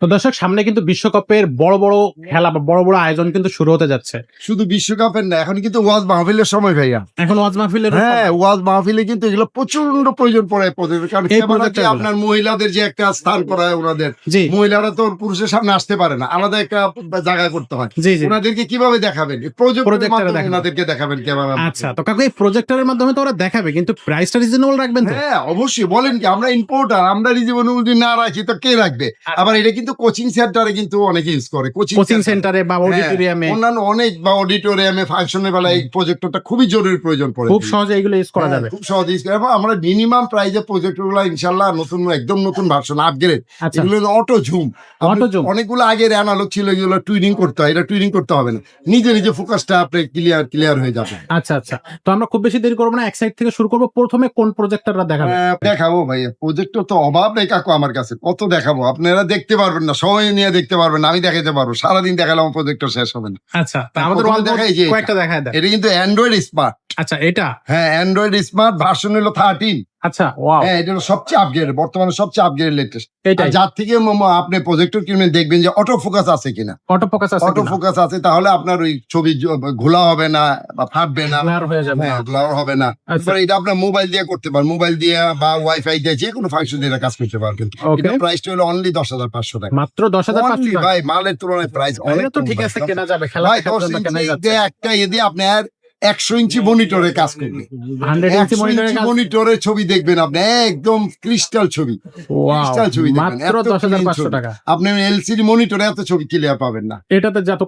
তো দর্শক সামনে কিন্তু বিশ্বকাপের বড় বড় খেলা বা বড় বড় আয়োজন কিন্তু শুরু হতে যাচ্ছে। শুধু বিশ্বকাপের না এখন কিন্তু ওয়াজ মাহফিলের সময় ভাইয়া। এখন ওয়াজ মাহফিলের হ্যাঁ ওয়াজ মাহফিলে কিন্তু এগুলো প্রচণ্ড প্রয়োজন পড়ে। কারণ। আপনার মহিলাদের যে একটা স্থান করা হয় ওনাদের মহিলারা তো পুরুষের সামনে আসতে পারে না আলাদা একটা জায়গা করতে হয়। ওনাদেরকে কীভাবে দেখাবেন? প্রজেক্টের মাধ্যমে দেখাবেন। ওনাদেরকে দেখাবেন ক্যামেরা আচ্ছা তো কাকু এই প্রজেক্টরের মাধ্যমে তো ওরা দেখাবে কিন্তু প্রাইসটা রিজনেবল রাখবেন হ্যাঁ অবশ্যই। বলেন কি আমরা ইম্পোর্টার আমরা যদি না রাখি তো কে রাখবে? আবার এটা কিন্তু কোচিং সেন্টারে কিন্তু অনেকে ইউজ করে। কোচিং সেন্টারে বা অডিটোরিয়ামে অন্যান্য অনেক বা অডিটোরিয়ামে ফাংশনের বেলায় এই প্রজেক্টরটা খুবই জরুরি প্রয়োজন পড়ে। খুব সহজে এগুলো ইউজ করা হ্যাঁ, যাবে। খুব সহজ use করা। আমরা মিনিমাম প্রাইজে প্রজেক্টরগুলো ইনশাল্লাহ নতুন একদম নতুন ভার্সন আপগ্রেড আচ্ছা। এগুলো অটো ঝুম Auto zoom? অনেকগুলো আগের অ্যানালগ ছিল এগুলো টুইনিং করতে হয়। এটা টুইনিং করতে হবে না। নিজে নিজে ফোকাসটা আপনি ক্লিয়ার ক্লিয়ার হয়ে যাবে। আচ্ছা আচ্ছা। তো আমরা খুব বেশি দেরি করব না এক সাইড থেকে শুরু করব। প্রথমে কোন প্রজেক্টরটা দেখাবে আহ, দেখাবো ভাইয়া। প্রজেক্টর তো অভাব নেই কাকু আমার কাছে। কত দেখাবো? আপনারা দেখতে পারবেন না সময় নিয়ে দেখতে পারবেন না আমি দেখাতে পারব। সারাদিন দেখালাম প্রজেক্টর শেষ হবে না। আচ্ছা আমাদের দেখাই যে এটা। কয়েকটা দেখায় এটা কিন্তু অ্যান্ড্রয়েড স্মার্ট আচ্ছা এটা? হ্যাঁ অ্যান্ড্রয়েড স্মার্ট ভার্সন হলো থার্টিন আচ্ছা হ্যাঁ এটা হলো সবচেয়ে আপগ্রেড বর্তমানে সবচেয়ে আপগ্রেড লেটেস্ট যার থেকে আপনি প্রজেক্টর দেখবেন যে অটো ফোকাস আছে কিনা। অটো ফোকাস আছে অটো ফোকাস আছে তাহলে আপনার ওই ছবি ঘোলা হবে না বা ফাটবে না। ব্লার হয়ে যাবে হ্যাঁ গ্লার হবে না। আচ্ছা। এবার এটা আপনার মোবাইল দিয়ে করতে পারেন। মোবাইল দিয়ে বা ওয়াইফাই দিয়ে যে কোনো ফাংশন দিয়ে কাজ করতে পারবেন এটা প্রাইসটা হলো অনলি দশ হাজার পাঁচশো টাকা। মাত্র দশ হাজার পাঁচশো ভাই মালের তুলনায় প্রাইস অনেক তো ঠিক আছে কেনা যাবে খেলা দিয়ে একটা এদি আপনার একশো ইঞ্চি মনিটরে কাজ করবে। একশো মনিটরের ইঞ্চি মনিটরে মনিটরের ছবি দেখবেন আপনি একদম ক্রিস্টাল ছবি। ক্রিস্টাল ছবি দেখবেন, আপনি এলসিডি মনিটরে এত ছবি ক্লিয়ার পাবেন না। এটাতে যত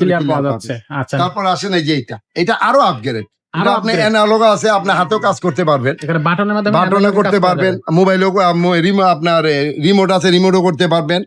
ক্লিয়ার পাওয়া যাচ্ছে। আচ্ছা। তারপর আসেন এই যে এটা এটা আরও আপগ্রেড আরও আপনি অ্যানালগ আছে আপনি হাতেও কাজ করতে পারবেন। এখানে বাটনের মাধ্যমে বাটনে করতে পারবেন। মোবাইলও আপনার রিমোট আছে রিমোটও করতে পারবেন।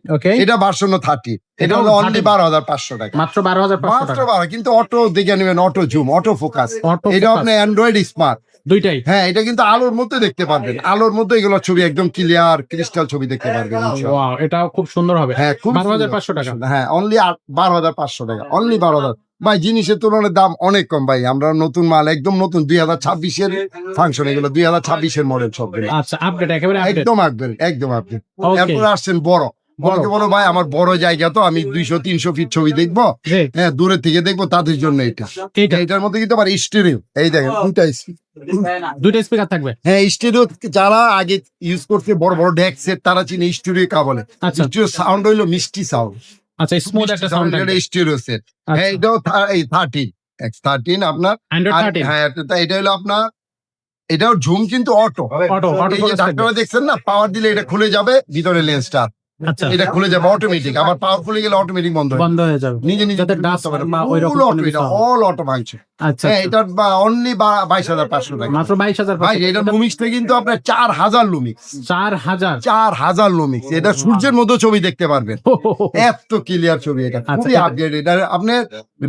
এটা ভার্সন থার্টি এটা হলো অনলি 30 বারো হাজার পাঁচশো টাকা। মাত্র বারো হাজার পাঁচশো মাত্র টাকা। বারো কিন্তু অটো দেখে নেবেন অটো জুম অটো ফোকাস এটা আপনি অ্যান্ড্রয়েড স্মার্ট দুইটাই। হ্যাঁ এটা কিন্তু আলোর মধ্যে দেখতে পারবেন। আলোর মধ্যে এগুলো ছবি একদম ক্লিয়ার ক্রিস্টাল ছবি দেখতে পারবেন। ওয়াও এটাও খুব সুন্দর হবে। হ্যাঁ খুব বারো হাজার সুন্দর। পাঁচশো টাকা। হ্যাঁ অনলি বারো হাজার পাঁচশো টাকা। অনলি বারো হাজার। ভাই জিনিসের তুলনায় দাম অনেক কম ভাই। আমরা নতুন মাল একদম নতুন দুই হাজার ছাব্বিশের ফাংশন এগুলো দুই হাজার ছাব্বিশের মডেল সব আচ্ছা আপডেট একেবারে আপডেট একদম একদম আসবেন ওকে আসছেন বড়। বড়কে বলো ভাই আমার বড় জায়গা তো আমি দুইশো তিনশো ফিট ছবি দেখব। হ্যাঁ দূরে থেকে দেখব তাদের জন্য এটা। এটার মধ্যে কিন্তু আবার স্টেরিও এই দেখেন দুইটা speaker। দুইটা স্পিকার থাকবে? হ্যাঁ স্টেরিও যারা আগে ইউজ করছে বড় বড় ডেক সেট তারা চিনে স্টেরিও কা বলে। আচ্ছা। স্টেরিও সাউন্ড হইল মিষ্টি সাউন্ড আচ্ছা স্মুথ একটা সাউন্ড থাকবে। স্টেরিও সেট হ্যাঁ এটাও এই থার্টিন এক্স থার্টিন আপনার। হ্যাঁ এটা- হলো আপনার এটাও ঝুম কিন্তু অটো অটো অটো দেখছেন না পাওয়ার দিলে এটা খুলে যাবে ভিতরে লেন্সটা আচ্ছা এটা খুলে যাবে অটোমেটিক আবার পাওয়ার খুলে গেলে অটোমেটিক বন্ধ বন্ধ হয়ে যাবে। নিজে নিজে যাতে dust বা ওই রকম অল অটো ভাঙছে। আচ্ছা হ্যাঁ আচ্ছা। এটা অনলি বাইশ হাজার পাঁচশো টাকা মাত্র বাইশ হাজার ভাই এটা লুমিক্সটা কিন্তু আপনার চার হাজার লুমিক্স চার হাজার। চার হাজার লুমিক্স এটা সূর্যের মধ্যে ছবি দেখতে পারবেন। এত ক্লিয়ার ছবি এটা। আচ্ছা, খুবই আপগ্রেড এটা আপনার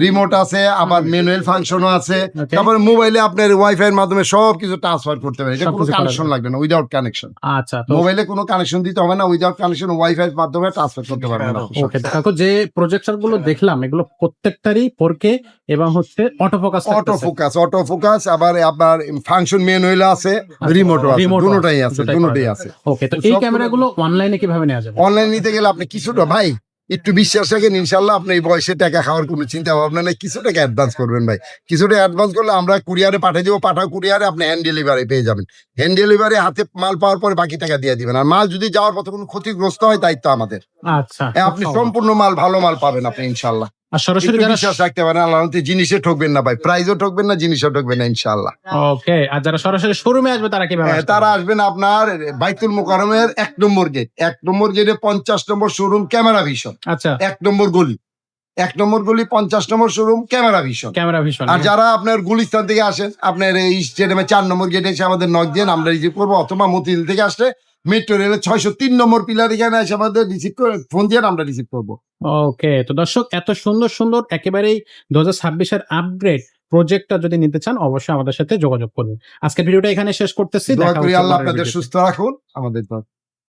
রিমোট আছে আবার ম্যানুয়াল ফাংশনও আছে. তারপরে মোবাইলে আপনার ওয়াইফাই এর মাধ্যমে সব কিছু ট্রান্সফার করতে পারেন। এটা কোনো কানেকশন লাগবে না উইদাউট কানেকশন আচ্ছা মোবাইলে কোনো কানেকশন দিতে হবে না উইদাউট কানেকশন ওয়াইফাই এর মাধ্যমে ট্রান্সফার করতে পারবেন ওকে কাকু যে প্রজেকশনগুলো দেখলাম এগুলো প্রত্যেকটারই পরকে এবং হচ্ছে auto focus auto focus auto focus আবার আপনার ফাংশন মেনুয়াল আছে রিমোটও আছে remote ও দুটোটাই আছে, আছে দুটোটাই আছে। ওকে তো এই ক্যামেরাগুলো ক্যামেরা গুলো অনলাইনে কীভাবে নেওয়া যাবে? অনলাইন নিতে গেলে আপনি কিছুটা ভাই একটু বিশ্বাস রাখেন ইনশাল্লাহ আপনি এই বয়সে টাকা খাওয়ার কোনো চিন্তা ভাবনা নেই। কিছু টাকা অ্যাডভান্স করবেন ভাই। কিছুটা অ্যাডভান্স করলে আমরা কুরিয়ারে পাঠিয়ে দেবো পাঠাও কুরিয়ারে আপনি হ্যান্ড ডেলিভারি পেয়ে যাবেন। হ্যান্ড ডেলিভারি হাতে মাল পাওয়ার পরে বাকি টাকা দিয়ে দিবেন। আর মাল যদি যাওয়ার পথে কোনো ক্ষতিগ্রস্ত হয় দায়িত্ব আমাদের। আচ্ছা। হ্যাঁ, আপনি সম্পূর্ণ মাল ভালো মাল পাবেন আপনি ইনশাল্লাহ আর সরাসরি যারা বিশ্বাস রাখতে পারেন জিনিসে ঠকবেন না ভাই প্রাইজও ঠকবেন না জিনিসও ঠকবেন না ইনশাল্লাহ ওকে আর যারা সরাসরি শোরুমে আসবে তারা কীভাবে হ্যাঁ, তারা আসবেন আপনার বাইতুল মোকারমের এক নম্বর গেট এক নম্বর গেটে পঞ্চাশ নম্বর শোরুম ক্যামেরা ভিশন আচ্ছা। এক নম্বর গলি এক নম্বর গলি পঞ্চাশ নম্বর শোরুম ক্যামেরা ভিশন ক্যামেরা ভীষণ আর যারা আপনার গুলিস্তান থেকে আসেন আপনার এই স্টেডিয়ামে চার নম্বর গেটে এসে আমাদের নক দিয়ে আমরা রিসিভ করব অথবা মতিল থেকে আসলে মেট্রো রেলের ছয়শো তিন নম্বর পিলার এখানে এসে আমাদের রিসিভ করে ফোন দিয়ে আমরা রিসিভ করব। ওকে তো দর্শক এত সুন্দর সুন্দর একেবারেই দু হাজার ছাব্বিশের আপগ্রেড প্রজেক্টটা যদি নিতে চান অবশ্যই আমাদের সাথে যোগাযোগ করুন। আজকের ভিডিওটা এখানে শেষ করতেছি আল্লাহ আপনাদের সুস্থ রাখুন আমাদের